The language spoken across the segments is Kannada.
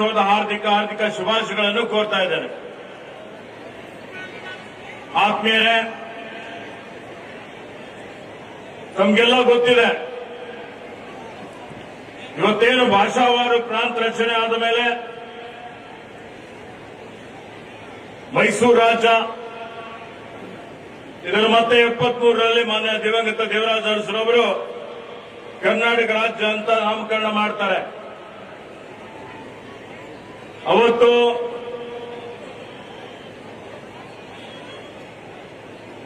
ಕನ್ನಡೋತ್ಸವದ ಹಾರ್ದಿಕ ಹಾರ್ದಿಕ ಶುಭಾಶಯಗಳನ್ನು ಕೋರ್ತಾ ಇದ್ದೇನೆ. ಆತ್ಮೀಯರೇ, ತಮಗೆಲ್ಲ ಗೊತ್ತಿದೆ. ಇವತ್ತೇನು ಭಾಷಾವಾರು ಪ್ರಾಂತ ರಚನೆ ಆದ ಮೇಲೆ ಮೈಸೂರು ರಾಜ, ಇದನ್ನು ಮತ್ತೆ ಎಪ್ಪತ್ಮೂರರಲ್ಲಿ ಮಾನ್ಯ ದಿವಂಗತ ದೇವರಾಜ ಅರಸರವರು ಕರ್ನಾಟಕ ರಾಜ್ಯ ಅಂತ ನಾಮಕರಣ ಮಾಡ್ತಾರೆ. ಅವತ್ತು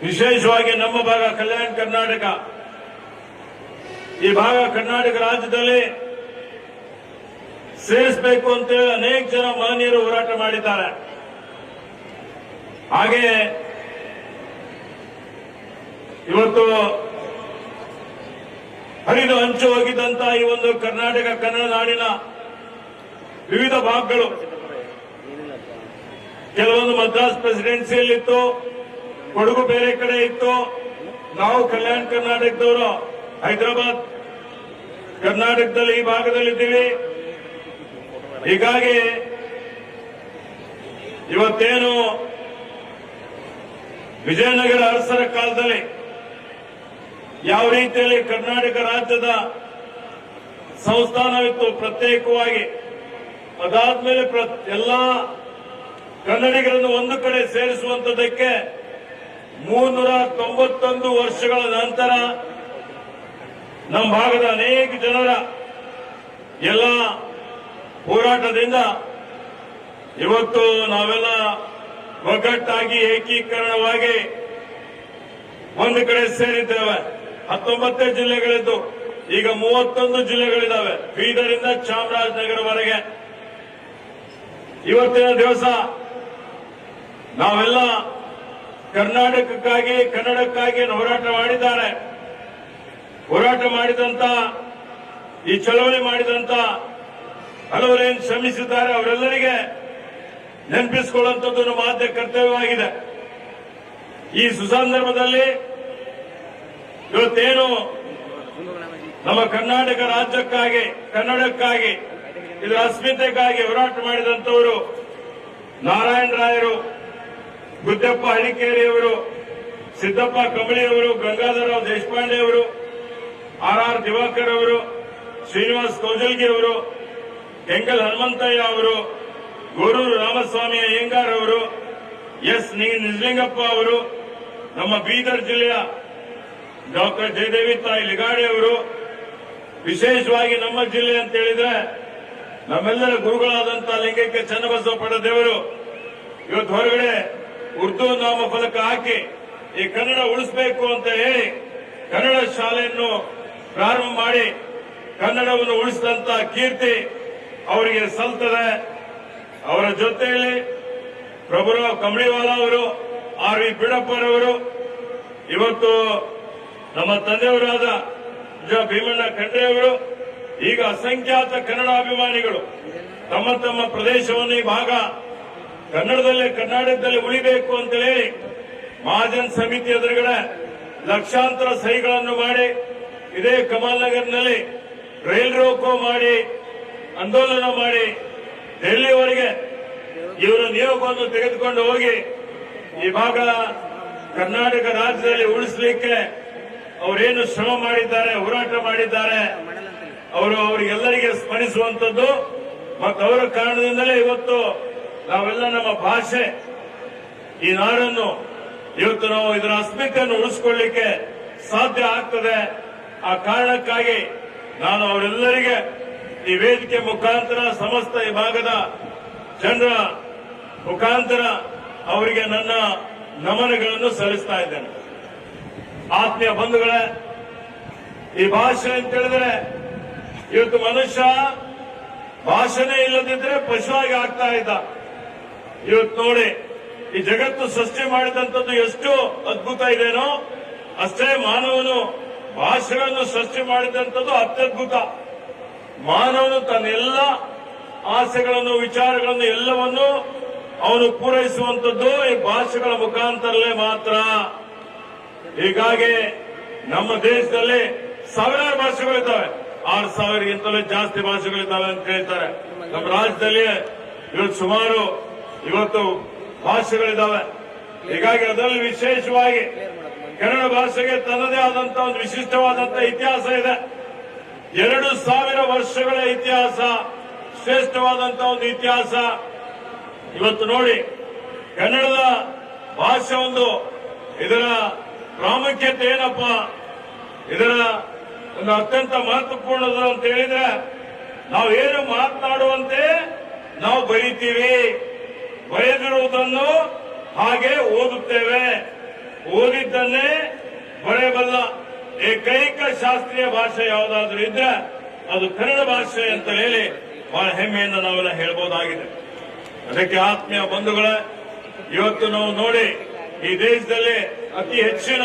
ವಿಶೇಷವಾಗಿ ನಮ್ಮ ಭಾಗ ಕಲ್ಯಾಣ ಕರ್ನಾಟಕ. ಈ ಭಾಗ ಕರ್ನಾಟಕ ರಾಜ್ಯದಲ್ಲಿ ಸೇರಿಸಬೇಕು ಅಂತೇಳಿ ಅನೇಕ ಜನ ಮಹನೀಯರು ಹೋರಾಟ ಮಾಡಿದ್ದಾರೆ. ಹಾಗೆ ಇವತ್ತು ಹರಿದು ಹಂಚು ಹೋಗಿದ್ದಂತ ಈ ಒಂದು ಕರ್ನಾಟಕ ಕನ್ನಡ ನಾಡಿನ ವಿವಿಧ ಭಾಗಗಳು ಕೆಲವೊಂದು ಮದ್ರಾಸ್ ಪ್ರೆಸಿಡೆನ್ಸಿಯಲ್ಲಿತ್ತು ಕೊಡಗು ಬೇರೆ ಕಡೆ ಇತ್ತು. ನಾವು ಕಲ್ಯಾಣ ಕರ್ನಾಟಕದವರು, ಹೈದರಾಬಾದ್ ಕರ್ನಾಟಕದಲ್ಲಿ ಈ ಭಾಗದಲ್ಲಿದ್ದೀವಿ. ಹೀಗಾಗಿ ಇವತ್ತೇನು ವಿಜಯನಗರ ಅರಸರ ಕಾಲದಲ್ಲಿ ಯಾವ ರೀತಿಯಲ್ಲಿ ಕರ್ನಾಟಕ ರಾಜ್ಯದ ಸಂಸ್ಥಾನವಿತ್ತು ಪ್ರತ್ಯೇಕವಾಗಿ, ಅದಾದ್ಮೇಲೆ ಎಲ್ಲಾ ಕನ್ನಡಿಗರನ್ನು ಒಂದು ಕಡೆ ಸೇರಿಸುವಂತದಕ್ಕೆ ಮೂನ್ನೂರ ತೊಂಬತ್ತೊಂದು ವರ್ಷಗಳ ನಂತರ ನಮ್ಮ ಭಾಗದ ಅನೇಕ ಜನರ ಎಲ್ಲ ಹೋರಾಟದಿಂದ ಇವತ್ತು ನಾವೆಲ್ಲ ಒಗ್ಗಟ್ಟಾಗಿ ಏಕೀಕರಣವಾಗಿ ಒಂದು ಕಡೆ ಸೇರಿದ್ದೇವೆ. ಹತ್ತೊಂಬತ್ತೇ ಜಿಲ್ಲೆಗಳಿದ್ದು ಈಗ ಮೂವತ್ತೊಂದು ಜಿಲ್ಲೆಗಳಿದ್ದಾವೆ. ಬೀದರಿಂದ ಚಾಮರಾಜನಗರವರೆಗೆ. ಇವತ್ತಿನ ದಿವಸ ನಾವೆಲ್ಲ ಕರ್ನಾಟಕಕ್ಕಾಗಿ, ಕನ್ನಡಕ್ಕಾಗಿ ಹೋರಾಟ ಮಾಡಿದ್ದಾರೆ. ಹೋರಾಟ ಮಾಡಿದಂತ, ಈ ಚಳವಳಿ ಮಾಡಿದಂತ ಹಲವರೇನು ಶ್ರಮಿಸಿದ್ದಾರೆ ಅವರೆಲ್ಲರಿಗೆ ನೆನಪಿಸಿಕೊಳ್ಳುವಂಥದ್ದು ನಮ್ಮ ಆದ್ಯ ಕರ್ತವ್ಯವಾಗಿದೆ. ಈ ಸುಸಂದರ್ಭದಲ್ಲಿ ಇವತ್ತೇನು ನಮ್ಮ ಕರ್ನಾಟಕ ರಾಜ್ಯಕ್ಕಾಗಿ, ಕನ್ನಡಕ್ಕಾಗಿ, ಇದರ ಅಸ್ಮಿತೆಗಾಗಿ ಹೋರಾಟ ಮಾಡಿದಂಥವರು ನಾರಾಯಣ ರಾಯರು ಗುದ್ದಪ್ಪ ಹಳಿಕೇರಿಯವರು ಸಿದ್ದಪ್ಪ ಕಂಬಳಿಯವರು, ಗಂಗಾಧರರಾವ್ ದೇಶಪಾಂಡೆ ಅವರು ಆರ್ ಆರ್ ದಿವಾಕರ್ ಅವರು, ಶ್ರೀನಿವಾಸ್ ಕೌಜಲ್ಗಿ ಅವರು ಎಂಗಲ್ ಹನುಮಂತಯ್ಯ ಅವರು, ಗೋರೂರು ರಾಮಸ್ವಾಮಿ ಅಯ್ಯಂಗಾರ್ ಅವರು, ಎಸ್. ನಿಜಲಿಂಗಪ್ಪ ಅವರು, ನಮ್ಮ ಬೀದರ್ ಜಿಲ್ಲೆಯ ಡಾಕ್ಟರ್ ಜಯದೇವಿ ತಾಯಿ ಲಿಗಾಡೆ ಅವರು, ವಿಶೇಷವಾಗಿ ನಮ್ಮ ಜಿಲ್ಲೆ ಅಂತ ಹೇಳಿದ್ರೆ ನಮ್ಮೆಲ್ಲರ ಗುರುಗಳಾದಂತಹ ಲಿಂಗಕ್ಕೆ ಚನ್ನಬಸವ ಪಡೆದೇವರು ಇವತ್ತು ಹೊರಗಡೆ ಉರ್ದು ನಾಮ ಫಲಕ ಹಾಕಿ ಈ ಕನ್ನಡ ಉಳಿಸಬೇಕು ಅಂತ ಹೇಳಿ ಕನ್ನಡ ಶಾಲೆಯನ್ನು ಪ್ರಾರಂಭ ಮಾಡಿ ಕನ್ನಡವನ್ನು ಉಳಿಸಿದಂತ ಕೀರ್ತಿ ಅವರಿಗೆ ಸಲ್ತದೆ. ಅವರ ಜೊತೆಯಲ್ಲಿ ಪ್ರಭುರಾವ್ ಕಂಬಳಿವಾಲ ಅವರು, ಆರ್ ವಿ ಬಿಡಪ್ಪರವರು ಇವತ್ತು ನಮ್ಮ ತಂದೆಯವರಾದ ಜ ಭೀಮಣ್ಣ ಖಂಡ್ರೆ ಅವರು, ಈಗ ಅಸಂಖ್ಯಾತ ಕನ್ನಡ ಅಭಿಮಾನಿಗಳು ತಮ್ಮ ತಮ್ಮ ಪ್ರದೇಶವನ್ನು ಈ ಭಾಗ ಕನ್ನಡದಲ್ಲೇ ಕರ್ನಾಟಕದಲ್ಲಿ ಉಳಿಬೇಕು ಅಂತ ಹೇಳಿ ಮಹಾಜನ್ ಸಮಿತಿ ಎದುರುಗಡೆ ಲಕ್ಷಾಂತರ ಸಹಿಗಳನ್ನು ಮಾಡಿ ಇದೇ ಕಮಲ್ ನಗರ್ನಲ್ಲಿ ರೈಲ್ ರೋಕೋ ಮಾಡಿ ಆಂದೋಲನ ಮಾಡಿ ಡೆಲ್ಲಿವರೆಗೆ ಇವರ ನಿಯೋಗವನ್ನು ತೆಗೆದುಕೊಂಡು ಹೋಗಿ ಈ ಭಾಗ ಕರ್ನಾಟಕ ರಾಜ್ಯದಲ್ಲಿ ಉಳಿಸಲಿಕ್ಕೆ ಅವರೇನು ಶ್ರಮ ಮಾಡಿದ್ದಾರೆ, ಹೋರಾಟ ಮಾಡಿದ್ದಾರೆ, ಅವರು ಅವರಿಗೆಲ್ಲರಿಗೆ ಸ್ಮರಿಸುವಂತದ್ದು ಮತ್ತು ಅವರ ಕಾರಣದಿಂದಲೇ ಇವತ್ತು ನಾವೆಲ್ಲ ನಮ್ಮ ಭಾಷೆ. ಈ ನಾಡನ್ನು ಇವತ್ತು ನಾವು ಇದರ ಅಸ್ಮಿತೆಯನ್ನು ಉಳಿಸಿಕೊಳ್ಳಿಕ್ಕೆ ಸಾಧ್ಯ ಆಗ್ತದೆ. ಆ ಕಾರಣಕ್ಕಾಗಿ ನಾನು ಅವರೆಲ್ಲರಿಗೆ ಈ ವೇದಿಕೆ ಮುಖಾಂತರ ಸಮಸ್ತ ಈ ಭಾಗದ ಜನರ ಮುಖಾಂತರ ಅವರಿಗೆ ನನ್ನ ನಮನಗಳನ್ನು ಸಲ್ಲಿಸ್ತಾ ಇದ್ದೇನೆ. ಆತ್ಮೀಯ ಬಂಧುಗಳೇ, ಈ ಭಾಷೆ ಅಂತ ಹೇಳಿದ್ರೆ ಇವತ್ತು ಮನುಷ್ಯ ಭಾಷೆನೇ ಇಲ್ಲದಿದ್ರೆ ಪಶುವಾಗಿ ಆಗ್ತಾ ಇದ್ದ. ಇವತ್ತು ನೋಡಿ, ಈ ಜಗತ್ತು ಸೃಷ್ಟಿ ಮಾಡಿದಂಥದ್ದು ಎಷ್ಟು ಅದ್ಭುತ ಇದೇನೋ? ಅಷ್ಟೇ ಮಾನವನು ಭಾಷೆಗಳನ್ನು ಸೃಷ್ಟಿ ಮಾಡಿದಂಥದ್ದು ಅತ್ಯದ್ಭುತ. ಮಾನವನು ತನ್ನೆಲ್ಲ ಆಸೆಗಳನ್ನು, ವಿಚಾರಗಳನ್ನು, ಎಲ್ಲವನ್ನು ಅವನು ಪೂರೈಸುವಂಥದ್ದು ಈ ಭಾಷೆಗಳ ಮುಖಾಂತರಲ್ಲೇ ಮಾತ್ರ. ಹೀಗಾಗಿ ನಮ್ಮ ದೇಶದಲ್ಲಿ ಸಾವಿರಾರು ಭಾಷೆಗಳಿದ್ದಾವೆ ಆರು ಸಾವಿರಗಿಂತಲೂ ಜಾಸ್ತಿ ಭಾಷೆಗಳಿದ್ದಾವೆ ಅಂತ ಹೇಳ್ತಾರೆ. ನಮ್ಮ ರಾಜ್ಯದಲ್ಲಿ ಇವತ್ತು ಸುಮಾರು ಇವತ್ತು ಭಾಷೆಗಳಿದ್ದಾವೆ. ಹೀಗಾಗಿ ಅದರಲ್ಲಿ ವಿಶೇಷವಾಗಿ ಕನ್ನಡ ಭಾಷೆಗೆ ತನ್ನದೇ ಆದಂತಹ ಒಂದು ವಿಶಿಷ್ಟವಾದಂತಹ ಇತಿಹಾಸ ಇದೆ. ಎರಡು ಸಾವಿರ ವರ್ಷಗಳ ಇತಿಹಾಸ ಶ್ರೇಷ್ಠವಾದಂತಹ ಒಂದು ಇತಿಹಾಸ. ಇವತ್ತು ನೋಡಿ, ಕನ್ನಡದ ಭಾಷೆ ಒಂದು ಇದರ ಪ್ರಾಮುಖ್ಯತೆ ಏನಪ್ಪ? ಇದರ ಒಂದು ಅತ್ಯಂತ ಮಹತ್ವಪೂರ್ಣದ ಅಂತ ಹೇಳಿದ್ರೆ ಏನು ಮಾತನಾಡುವಂತೆ ನಾವು ಬರೀತೀವಿ. ಬರೆದಿರುವುದನ್ನು ಹಾಗೆ ಓದುತ್ತೇವೆ. ಓದಿದ್ದನ್ನೇ ಬರೆಯಬಲ್ಲ ಏಕೈಕ ಶಾಸ್ತ್ರೀಯ ಭಾಷೆ ಯಾವುದಾದ್ರೂ ಇದ್ರೆ ಅದು ಕನ್ನಡ ಭಾಷೆ ಅಂತ ಹೇಳಿ ಬಹಳ ಹೆಮ್ಮೆಯಿಂದ ನಾವೆಲ್ಲ ಹೇಳ್ಬೋದಾಗಿದೆ. ಅದಕ್ಕೆ ಆತ್ಮೀಯ ಬಂಧುಗಳೇ, ಇವತ್ತು ನಾವು ನೋಡಿ ಈ ದೇಶದಲ್ಲಿ ಅತಿ ಹೆಚ್ಚಿನ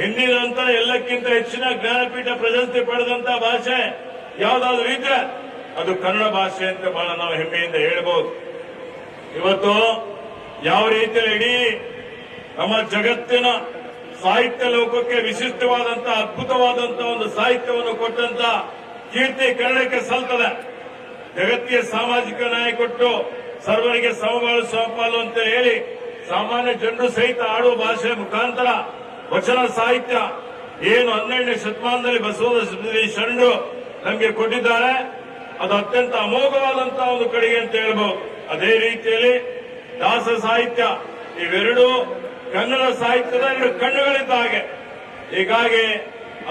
ಹಿಂದಿನಂತ ಎಲ್ಲಕ್ಕಿಂತ ಹೆಚ್ಚಿನ ಜ್ಞಾನಪೀಠ ಪ್ರಶಸ್ತಿ ಪಡೆದಂತ ಭಾಷೆ ಯಾವುದಾದ್ರೂ ಇದ್ರೆ ಅದು ಕನ್ನಡ ಭಾಷೆ ಅಂತ ಬಹಳ ನಾವು ಹೆಮ್ಮೆಯಿಂದ ಹೇಳ್ಬೋದು. ಇವತ್ತು ಯಾವ ರೀತಿಯಲ್ಲಿ ಇಡೀ ನಮ್ಮ ಜಗತ್ತಿನ ಸಾಹಿತ್ಯ ಲೋಕಕ್ಕೆ ವಿಶಿಷ್ಟವಾದಂತಹ ಅದ್ಭುತವಾದಂತಹ ಒಂದು ಸಾಹಿತ್ಯವನ್ನು ಕೊಟ್ಟಂತ ಕೀರ್ತಿ ಕನ್ನಡಕ್ಕೆ ಸಲ್ತದೆ. ಜಗತ್ತಿಗೆ ಸಾಮಾಜಿಕ ನ್ಯಾಯ ಕೊಟ್ಟು ಸರ್ವರಿಗೆ ಸಮಬಾಳು ಸಮಪಾಲು ಅಂತ ಹೇಳಿ ಸಾಮಾನ್ಯ ಜನರು ಸಹಿತ ಆಡುವ ಭಾಷೆ ಮುಖಾಂತರ ವಚನ ಸಾಹಿತ್ಯ ಏನು ಹನ್ನೆರಡನೇ ಶತಮಾನದಲ್ಲಿ ಬಸವನ ಶರಣರು ನಮಗೆ ಕೊಟ್ಟಿದ್ದಾರೆ. ಅದು ಅತ್ಯಂತ ಅಮೋಘವಾದಂತಹ ಒಂದು ಕಡೆಗೆ ಅಂತ ಹೇಳ್ಬಹುದು ಅದೇ ರೀತಿಯಲ್ಲಿ ದಾಸ ಸಾಹಿತ್ಯ, ಇವೆರಡು ಕನ್ನಡ ಸಾಹಿತ್ಯದ ಎರಡು ಕಣ್ಣುಗಳಿದ್ದ ಹಾಗೆ. ಹೀಗಾಗಿ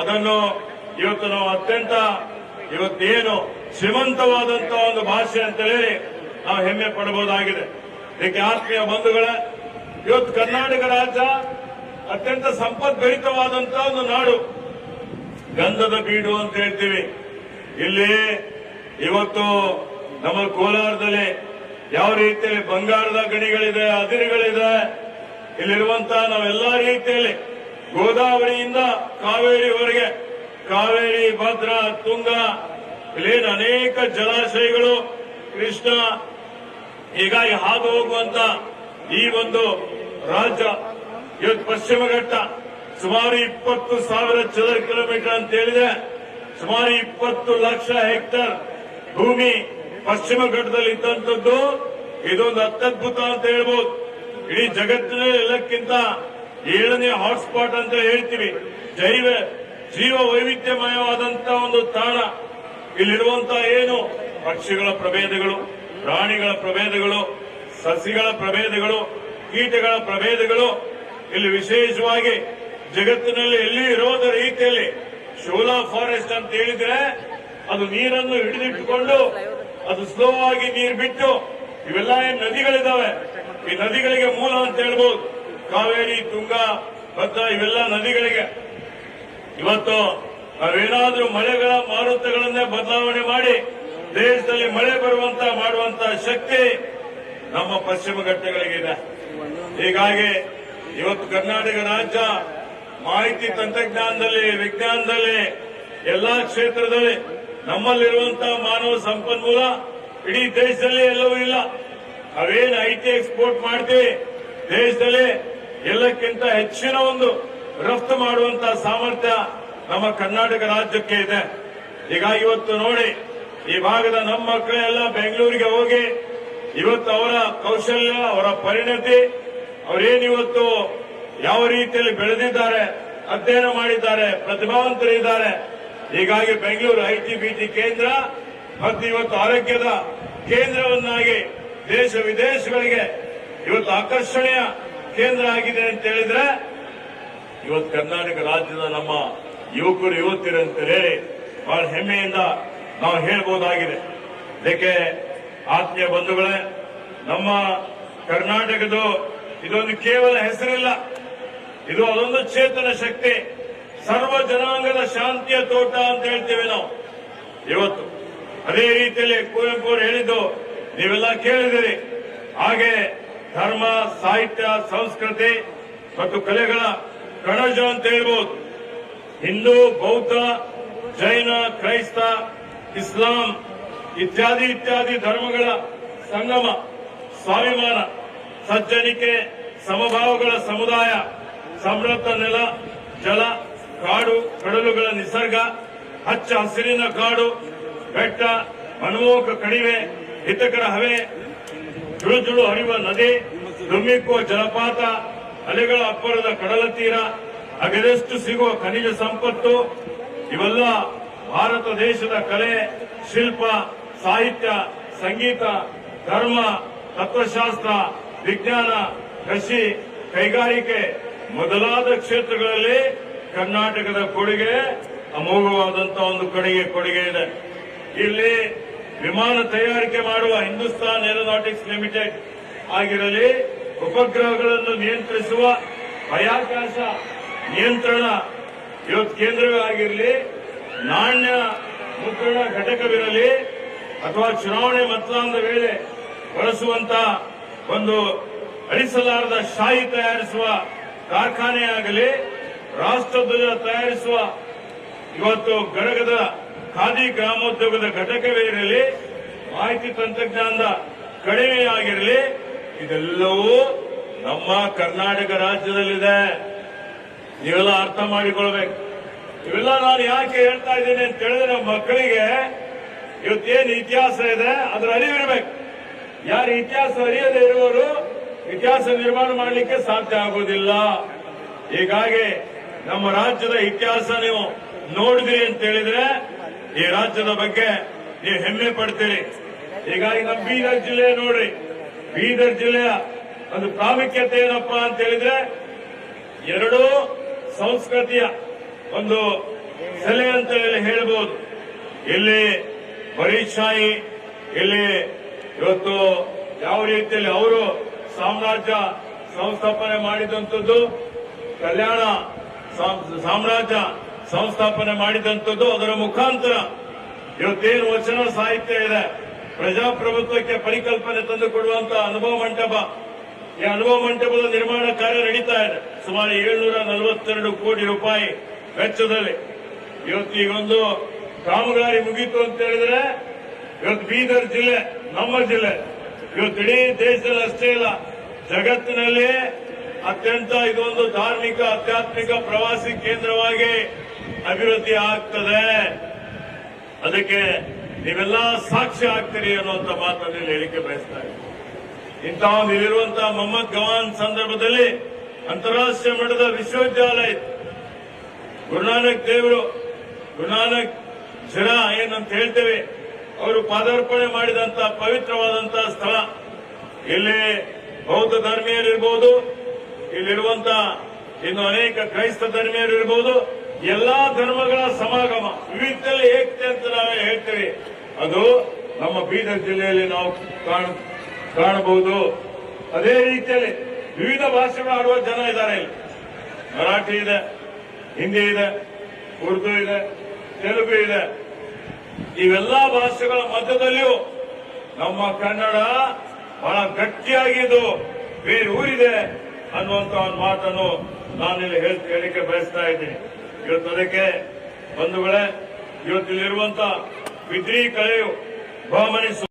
ಅದನ್ನು ಇವತ್ತು ನಾವು ಅತ್ಯಂತ ಇವತ್ತೇನು ಶ್ರೀಮಂತವಾದಂತಹ ಒಂದು ಭಾಷೆ ಅಂತ ಹೇಳಿ ನಾವು ಹೆಮ್ಮೆ ಪಡಬಹುದಾಗಿದೆ. ಇದಕ್ಕೆ ಆತ್ಮೀಯ ಬಂಧುಗಳ, ಇವತ್ತು ಕರ್ನಾಟಕ ರಾಜ್ಯ ಅತ್ಯಂತ ಸಂಪದ್ಭರಿತವಾದಂತಹ ಒಂದು ನಾಡು. ಗಂಧದ ಬೀಡು ಅಂತ ಹೇಳ್ತೀವಿ. ಇಲ್ಲಿ ಇವತ್ತು ನಮ್ಮ ಕೋಲಾರದಲ್ಲಿ ಯಾವ ರೀತಿಯಲ್ಲಿ ಬಂಗಾರದ ಗಣಿಗಳಿದೆ, ಅದಿರುಗಳಿದೆ ಇಲ್ಲಿರುವಂತಹ ನಾವೆಲ್ಲಾ ರೀತಿಯಲ್ಲಿ ಗೋದಾವರಿಯಿಂದ ಕಾವೇರಿವರೆಗೆ, ಕಾವೇರಿ, ಭದ್ರಾ, ತುಂಗ, ಇಲ್ಲೇನು ಅನೇಕ ಜಲಾಶಯಗಳು ಕೃಷ್ಣ, ಹೀಗಾಗಿ ಹಾದು ಹೋಗುವಂತ ಈ ಒಂದು ರಾಜ್ಯ, ಇವತ್ತು ಪಶ್ಚಿಮ ಘಟ್ಟ ಸುಮಾರು ಇಪ್ಪತ್ತು ಸಾವಿರ ಚದರ ಕಿಲೋಮೀಟರ್ ಅಂತ ಹೇಳಿದೆ ಸುಮಾರು ಇಪ್ಪತ್ತು ಲಕ್ಷ ಹೆಕ್ಟರ್ ಭೂಮಿ ಪಶ್ಚಿಮ ಘಟ್ಟದಲ್ಲಿ ಇದ್ದಂಥದ್ದು ಇದೊಂದು ಅತ್ಯದ್ಭುತ ಅಂತ ಹೇಳ್ಬೋದು. ಇಡೀ ಜಗತ್ತಿನಲ್ಲಿ ಎಲ್ಲಕ್ಕಿಂತ ಏಳನೇ ಹಾಟ್ಸ್ಪಾಟ್ ಅಂತ ಹೇಳ್ತೀವಿ. ಜೈವ ಜೀವ ವೈವಿಧ್ಯಮಯವಾದಂತ ಒಂದು ತಾಣ ಇಲ್ಲಿರುವಂತಹ ಏನು? ಪಕ್ಷಿಗಳ ಪ್ರಭೇದಗಳು, ಪ್ರಾಣಿಗಳ ಪ್ರಭೇದಗಳು, ಸಸಿಗಳ ಪ್ರಭೇದಗಳು, ಕೀಟಗಳ ಪ್ರಭೇದಗಳು. ಇಲ್ಲಿ ವಿಶೇಷವಾಗಿ ಜಗತ್ತಿನಲ್ಲಿ ಎಲ್ಲಿ ಇರೋದ ರೀತಿಯಲ್ಲಿ ಶೋಲಾ ಫಾರೆಸ್ಟ್ ಅಂತ ಹೇಳಿದ್ರೆ ಅದು ನೀರನ್ನು ಹಿಡಿದಿಟ್ಟುಕೊಂಡು ಅದು ಸ್ಲೋ ಆಗಿ ನೀರು ಬಿಟ್ಟು ಇವೆಲ್ಲ ಏನ್ ನದಿಗಳಿದಾವೆ? ಈ ನದಿಗಳಿಗೆ ಮೂಲ ಅಂತ ಹೇಳ್ಬೋದು. ಕಾವೇರಿ, ತುಂಗಾ, ಭದ್ರಾ ಇವೆಲ್ಲ ನದಿಗಳಿಗೆ. ಇವತ್ತು ನಾವೇನಾದ್ರೂ ಮಳೆಗಳ ಮಾರುತಗಳನ್ನೇ ಬದಲಾವಣೆ ಮಾಡಿ ದೇಶದಲ್ಲಿ ಮಳೆ ಬರುವಂತ ಮಾಡುವಂತ ಶಕ್ತಿ ನಮ್ಮ ಪಶ್ಚಿಮ ಘಟ್ಟಗಳಿಗಿದೆ. ಹೀಗಾಗಿ ಇವತ್ತು ಕರ್ನಾಟಕ ರಾಜ್ಯ ಮಾಹಿತಿ ತಂತ್ರಜ್ಞಾನದಲ್ಲಿ, ವಿಜ್ಞಾನದಲ್ಲಿ, ಎಲ್ಲಾ ಕ್ಷೇತ್ರದಲ್ಲಿ ನಮ್ಮಲ್ಲಿರುವಂತಹ ಮಾನವ ಸಂಪನ್ಮೂಲ ಇಡೀ ದೇಶದಲ್ಲಿ ಎಲ್ಲವೂ ಇಲ್ಲ. ನಾವೇನು ಐ ಟಿ ಎಕ್ಸ್ಪೋರ್ಟ್ ಮಾಡ್ತೀವಿ, ದೇಶದಲ್ಲಿ ಎಲ್ಲಕ್ಕಿಂತ ಹೆಚ್ಚಿನ ಒಂದು ರಫ್ತು ಮಾಡುವಂತ ಸಾಮರ್ಥ್ಯ ನಮ್ಮ ಕರ್ನಾಟಕ ರಾಜ್ಯಕ್ಕೆ ಇದೆ. ಈಗ ಇವತ್ತು ನೋಡಿ, ಈ ಭಾಗದ ನಮ್ಮ ಮಕ್ಕಳೆಲ್ಲ ಬೆಂಗಳೂರಿಗೆ ಹೋಗಿ ಇವತ್ತು ಅವರ ಕೌಶಲ್ಯ, ಅವರ ಪರಿಣತಿ ಅವರೇನಿವತ್ತು ಯಾವ ರೀತಿಯಲ್ಲಿ ಬೆಳೆದಿದ್ದಾರೆ, ಅಧ್ಯಯನ ಮಾಡಿದ್ದಾರೆ, ಪ್ರತಿಭಾವಂತರಿದ್ದಾರೆ ಹೀಗಾಗಿ ಬೆಂಗಳೂರು ಐಟಿ ಬಿಟಿ ಕೇಂದ್ರ ಮತ್ತು ಇವತ್ತು ಆರೋಗ್ಯದ ಕೇಂದ್ರವನ್ನಾಗಿ ದೇಶ ವಿದೇಶಗಳಿಗೆ ಇವತ್ತು ಆಕರ್ಷಣೀಯ ಕೇಂದ್ರ ಆಗಿದೆ ಅಂತ ಹೇಳಿದ್ರೆ, ಇವತ್ತು ಕರ್ನಾಟಕ ರಾಜ್ಯದ ನಮ್ಮ ಯುವಕರು ಯುವತಿಯರು ಅಂತ ಹೇಳಿ ಬಹಳ ಹೆಮ್ಮೆಯಿಂದ ನಾವು ಹೇಳ್ಬೋದಾಗಿದೆ. ಇದಕ್ಕೆ ಆತ್ಮೀಯ ಬಂಧುಗಳೇ, ನಮ್ಮ ಕರ್ನಾಟಕದ ಇದೊಂದು ಕೇವಲ ಹೆಸರಿಲ್ಲ. ಇದು ಅದೊಂದು ಚೇತನ ಶಕ್ತಿ. ಸರ್ವ ಜನಾಂಗದ ಶಾಂತಿಯ ತೋಟ ಅಂತ ಹೇಳ್ತೇವೆ ನಾವು. ಇವತ್ತು ಅದೇ ರೀತಿಯಲ್ಲಿ ಕುವೆಂಪು ಅವರು ಹೇಳಿದ್ದು, ನೀವೆಲ್ಲ ಕೇಳಿದಿರಿ ಹಾಗೆ ಧರ್ಮ, ಸಾಹಿತ್ಯ, ಸಂಸ್ಕೃತಿ ಮತ್ತು ಕಲೆಗಳ ಕಣಜ ಅಂತ ಹೇಳ್ಬೋದು. ಹಿಂದೂ, ಬೌದ್ಧ, ಜೈನ, ಕ್ರೈಸ್ತ, ಇಸ್ಲಾಂ ಇತ್ಯಾದಿ ಇತ್ಯಾದಿ ಧರ್ಮಗಳ ಸಂಗಮ, ಸ್ವಾಭಿಮಾನ, ಸಜ್ಜನಿಕೆ, ಸಮಭಾವಗಳ ಸಮುದಾಯ ಸಮೃದ್ಧ ನೆಲ, ಜಲ ಕಾಡು ಕಡಲುಗಳ ನಿಸರ್ಗ, ಹಚ್ಚ ಹಸಿರಿನ ಕಾಡು, ಬೆಟ್ಟ, ಮನಮೋಹಕ ಕಣಿವೆ, ಹಿತಕರ ಹವೆ ಜುಳು ಜುಳು ಹರಿಯುವ ನದಿ ಧುಮ್ಮಿಕ್ಕುವ ಜಲಪಾತ, ಅಲೆಗಳ ಅಪ್ಪರದ ಕಡಲ ತೀರ, ಅಗದಷ್ಟು ಸಿಗುವ ಖನಿಜ ಸಂಪತ್ತು, ಇವೆಲ್ಲ ಭಾರತ ದೇಶದ ಕಲೆ, ಶಿಲ್ಪ, ಸಾಹಿತ್ಯ, ಸಂಗೀತ, ಧರ್ಮ, ತತ್ವಶಾಸ್ತ್ರ, ವಿಜ್ಞಾನ, ಕೃಷಿ, ಕೈಗಾರಿಕೆ ಮೊದಲಾದ ಕ್ಷೇತ್ರಗಳಲ್ಲಿ ಕರ್ನಾಟಕದ ಕೊಡುಗೆ ಅಮೋಘವಾದಂತಹ ಒಂದು ಕೊಡುಗೆ ಕೊಡುಗೆ ಇದೆ. ಇಲ್ಲಿ ವಿಮಾನ ತಯಾರಿಕೆ ಮಾಡುವ ಹಿಂದೂಸ್ತಾನ್ ಏರೋನಾಟಿಕ್ಸ್ ಲಿಮಿಟೆಡ್ ಆಗಿರಲಿ, ಉಪಗ್ರಹಗಳನ್ನು ನಿಯಂತ್ರಿಸುವ ಬಾಹ್ಯಾಕಾಶ ನಿಯಂತ್ರಣ ಇವತ್ತು ಕೇಂದ್ರವೇ ಆಗಿರಲಿ ನಾಣ್ಯ ಮುದ್ರಣ ಘಟಕವಿರಲಿ, ಅಥವಾ ಚುನಾವಣೆ ಮತದಾನದ ವೇಳೆ ಬಳಸುವಂತ ಒಂದು ಅಳಿಸಲಾರದ ಶಾಯಿ ತಯಾರಿಸುವ ಕಾರ್ಖಾನೆ ಆಗಲಿ ರಾಷ್ಟ್ರಧ್ವಜ ತಯಾರಿಸುವ ಇವತ್ತು ಗರಗದ ಖಾದಿ ಗ್ರಾಮೋದ್ಯೋಗದ ಘಟಕವೇ ಇರಲಿ, ಮಾಹಿತಿ ತಂತ್ರಜ್ಞಾನದ ಕಡಿಮೆಯಾಗಿರಲಿ ಇದೆಲ್ಲವೂ ನಮ್ಮ ಕರ್ನಾಟಕ ರಾಜ್ಯದಲ್ಲಿದೆ. ನೀವೆಲ್ಲ ಅರ್ಥ ಮಾಡಿಕೊಳ್ಬೇಕು. ಇವೆಲ್ಲ ನಾನು ಯಾಕೆ ಹೇಳ್ತಾ ಇದ್ದೀನಿ ಅಂತ ಹೇಳಿದ್ರೆ ನಮ್ಮ ಮಕ್ಕಳಿಗೆ ಇವತ್ತೇನು ಇತಿಹಾಸ ಇದೆ, ಅದರ ಅರಿವಿರಬೇಕು. ಯಾರು ಇತಿಹಾಸ ಅರಿಯದೇ ಇರುವವರು ಇತಿಹಾಸ ನಿರ್ಮಾಣ ಮಾಡಲಿಕ್ಕೆ ಸಾಧ್ಯ ಆಗೋದಿಲ್ಲ. ಹೀಗಾಗಿ ನಮ್ಮ ರಾಜ್ಯದ ಇತಿಹಾಸ ನೀವು ನೋಡಿದ್ರಿ ಅಂತ ಹೇಳಿದ್ರೆ, ಈ ರಾಜ್ಯದ ಬಗ್ಗೆ ನೀವು ಹೆಮ್ಮೆ ಪಡ್ತೀರಿ. ಹೀಗಾಗಿ ನಮ್ಮ ಬೀದರ್ ಜಿಲ್ಲೆ ನೋಡ್ರಿ. ಬೀದರ್ ಜಿಲ್ಲೆಯ ಒಂದು ಪ್ರಾಮುಖ್ಯತೆ ಏನಪ್ಪಾ ಅಂತ ಹೇಳಿದ್ರೆ, ಎರಡೂ ಸಂಸ್ಕೃತಿಯ ಒಂದು ಸೆಲೆ ಅಂತ ಹೇಳಿ ಹೇಳ್ಬೋದು. ಇಲ್ಲಿ ಬರೀಶಾಹಿ ಇಲ್ಲಿ ಇವತ್ತು ಯಾವ ರೀತಿಯಲ್ಲಿ ಅವರು ಸಾಮ್ರಾಜ್ಯ ಸಂಸ್ಥಾಪನೆ ಮಾಡಿದಂಥದ್ದು, ಕಲ್ಯಾಣ ಸಾಮ್ರಾಜ್ಯ ಸಂಸ್ಥಾಪನೆ ಮಾಡಿದಂಥದ್ದು ಅದರ ಮುಖಾಂತರ ಇವತ್ತೇನು ವಚನ ಸಾಹಿತ್ಯ ಇದೆ, ಪ್ರಜಾಪ್ರಭುತ್ವಕ್ಕೆ ಪರಿಕಲ್ಪನೆ ತಂದು ಕೊಡುವಂತ ಅನುಭವ ಮಂಟಪ. ಈ ಅನುಭವ ಮಂಟಪದ ನಿರ್ಮಾಣ ಕಾರ್ಯ ನಡೀತಾ ಇದೆ. ಸುಮಾರು ಏಳ್ನೂರ ನಲವತ್ತೆರಡು ಕೋಟಿ ರೂಪಾಯಿ ವೆಚ್ಚದಲ್ಲಿ. ಇವತ್ತು ಈಗೊಂದು ಕಾಮಗಾರಿ ಮುಗೀತು ಅಂತ ಹೇಳಿದ್ರೆ, ಇವತ್ತು ಬೀದರ್ ಜಿಲ್ಲೆ, ನಮ್ಮ ಜಿಲ್ಲೆ. ಇವತ್ತು ಇಡೀ ದೇಶದಲ್ಲಿ ಅಷ್ಟೇ ಇಲ್ಲ. ಜಗತ್ತಿನಲ್ಲಿ ಅತ್ಯಂತ ಇದೊಂದು ಧಾರ್ಮಿಕ, ಆಧ್ಯಾತ್ಮಿಕ ಪ್ರವಾಸಿ ಕೇಂದ್ರವಾಗಿ ಅಭಿವೃದ್ಧಿ ಆಗ್ತದೆ. ಅದಕ್ಕೆ ನೀವೆಲ್ಲ ಸಾಕ್ಷಿ ಆಗ್ತೀರಿ ಅನ್ನುವಂತ ಮಾತನ್ನು ಹೇಳಿಕೆ ಬಯಸ್ತಾ ಇದ್ದೀನಿ. ಇಂತಹ ಒಂದು ಇಲ್ಲಿರುವಂತಹ ಮೊಹಮ್ಮದ್ ಗವಾನ್ ಸಂದರ್ಭದಲ್ಲಿ ಅಂತಾರಾಷ್ಟ್ರೀಯ ಮಟ್ಟದ ವಿಶ್ವವಿದ್ಯಾಲಯ ಗುರುನಾನಕ್ ದೇವರು, ಗುರುನಾನಕ್ ಜರ ಏನಂತ ಹೇಳ್ತೇವೆ, ಅವರು ಪಾದಾರ್ಪಣೆ ಮಾಡಿದಂತಹ ಪವಿತ್ರವಾದಂತಹ ಸ್ಥಳ. ಇಲ್ಲಿ ಬೌದ್ಧ ಧರ್ಮೀಯರಿರ್ಬೋದು ಇಲ್ಲಿರುವಂತ ಇನ್ನು ಅನೇಕ ಕ್ರೈಸ್ತ ಧರ್ಮೀಯರು ಇರಬಹುದು ಎಲ್ಲಾ ಧರ್ಮಗಳ ಸಮಾಗಮ, ವಿವಿಧದಲ್ಲಿ ಏಕತೆ ಅಂತ ನಾವೇ ಹೇಳ್ತೇವೆ. ಅದು ನಮ್ಮ ಬೀದರ್ ಜಿಲ್ಲೆಯಲ್ಲಿ ನಾವು ಕಾಣ, ಕಾಣಬಹುದು. ಅದೇ ರೀತಿಯಲ್ಲಿ ವಿವಿಧ ಭಾಷೆಗಳು ಆಡುವ ಜನ ಇದ್ದಾರೆ ಇಲ್ಲಿ. ಮರಾಠಿ ಇದೆ, ಹಿಂದಿ ಇದೆ, ಉರ್ದು ಇದೆ, ತೆಲುಗು ಇದೆ. ಇವೆಲ್ಲಾ ಭಾಷೆಗಳ ಮಧ್ಯದಲ್ಲಿಯೂ ನಮ್ಮ ಕನ್ನಡ ಬಹಳ ಗಟ್ಟಿಯಾಗಿದ್ದು, ಬೇರೆ ಊರಿದೆ. ಅನ್ನುವಂತ ಒಂದು ಮಾತನ್ನು ನಾನಿಲ್ಲಿ ಹೇಳ್ ಹೇಳಿಕೆ ಬಯಸ್ತಾ ಇದ್ದೀನಿ. ಇವತ್ತು ಅದಕ್ಕೆ ಬಂಧುಗಳೇ ಇವತ್ತು ಇಲ್ಲಿರುವಂತ ಬಿದ್ರಿ ಕಲೆಯು ಬಹುಮನಿ